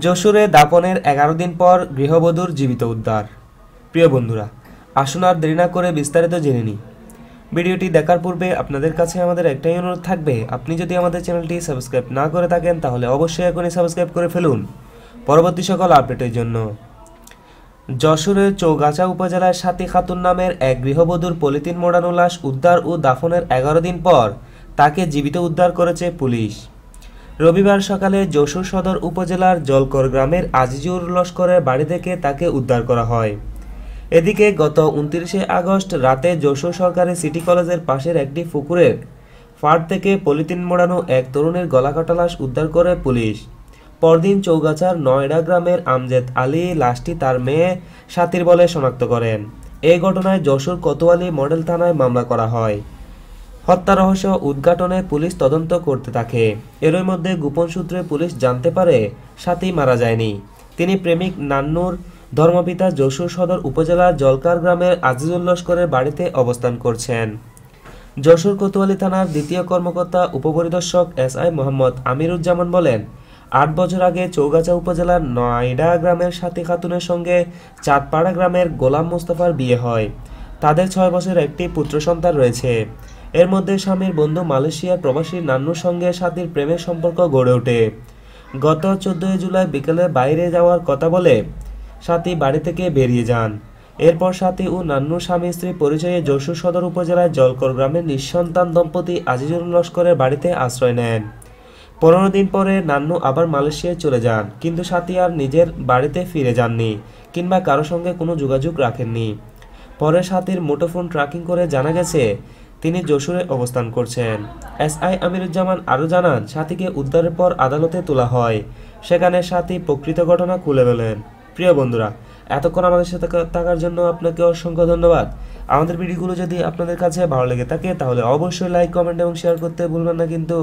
যশোরে দাপনের এগারো দিন পর গৃহবধূর জীবিত উদ্ধার। প্রিয় বন্ধুরা, আসুন আর দেরি না করে বিস্তারিত জেনে নিই। ভিডিওটি দেখার পূর্বে আপনাদের কাছে আমাদের একটাই অনুরোধ থাকবে, আপনি যদি আমাদের চ্যানেলটি সাবস্ক্রাইব না করে থাকেন, তাহলে অবশ্যই এখনই সাবস্ক্রাইব করে ফেলুন। পরবর্তী সকল আপডেটের জন্য। যশোরের চৌগাছা উপজেলার সাথী খাতুন নামের এক গৃহবধূর পলিথিন মোড়ানো লাশ উদ্ধার ও দাফনের এগারো দিন পর তাকে জীবিত উদ্ধার করেছে পুলিশ। রবিবার সকালে যশোর সদর উপজেলার জলকর গ্রামের আজিজুর লস্করের বাড়ি থেকে তাকে উদ্ধার করা হয়। এদিকে গত উনত্রিশে আগস্ট রাতে যশোর সরকারি সিটি কলেজের পাশের একটি পুকুরের ফাড় থেকে পলিথিন মোড়ানো এক তরুণের গলাকাটা লাশ উদ্ধার করে পুলিশ। পরদিন চৌগাছার নয়ডা গ্রামের আমজেদ আলী লাশটি তার মেয়ে সাথীর বলে শনাক্ত করেন। এই ঘটনায় যশোর কোতোয়ালি মডেল থানায় মামলা করা হয়। হত্যা রহস্য উদ্ঘাটনে পুলিশ তদন্ত করতে থাকে। এরই মধ্যে গোপন সূত্রে পুলিশ জানতে পারে, সাথী মারা যায়নি। তিনি প্রেমিক নান্নুর, ধর্মপিতা যশোর সদর উপজেলার জলকার গ্রামের আজিজুল লস্করের বাড়িতে অবস্থান করছেন। যশোর কোতোয়ালি থানার দ্বিতীয় কর্মকর্তা উপপরিদর্শক এস আই মোহাম্মদ আমিরুজ্জামান বলেন, আট বছর আগে চৌগাছা উপজেলার নয়ডা গ্রামের সাথী খাতুনের সঙ্গে চাঁদপাড়া গ্রামের গোলাম মোস্তফার বিয়ে হয়। তাদের ছয় বছরের একটি পুত্র সন্তান রয়েছে। এর মধ্যে স্বামীর বন্ধু মালয়েশিয়ার প্রবাসী নান্নুর সঙ্গে সাথীর প্রেমের সম্পর্ক গড়ে ওঠে। গত চোদ্দই জুলাই বিকেলে বাইরে যাওয়ার কথা বলে সাথী বাড়ি থেকে বেরিয়ে যান। এরপর সাথী ও নান্নু স্বামী স্ত্রী পরিচয়ে যশোর সদর উপজেলায় জলকর গ্রামের নিঃসন্তান দম্পতি আজিজুল লস্করের বাড়িতে আশ্রয় নেন। পনেরো দিন পরে নান্নু আবার মালয়েশিয়ায় চলে যান, কিন্তু সাথী আর নিজের বাড়িতে ফিরে যাননি কিংবা কারও সঙ্গে কোনো যোগাযোগ রাখেননি। পরে সাথীর মুঠোফোন ট্র্যাকিং করে জানা গেছে তিনি যশোরে অবস্থান করছেন। এস আই আমিরুজ্জামান আরও জানান, সাথীকে উদ্ধারের পর আদালতে তোলা হয়। সেখানে সাথী প্রকৃত ঘটনা খুলে বলেন প্রিয় বন্ধুরা, এতক্ষণ আমাদের সাথে থাকার জন্য আপনাকে অসংখ্য ধন্যবাদ। আমাদের ভিডিওগুলো যদি আপনাদের কাছে ভালো লেগে থাকে, তাহলে অবশ্যই লাইক কমেন্ট এবং শেয়ার করতে ভুলবেন না কিন্তু।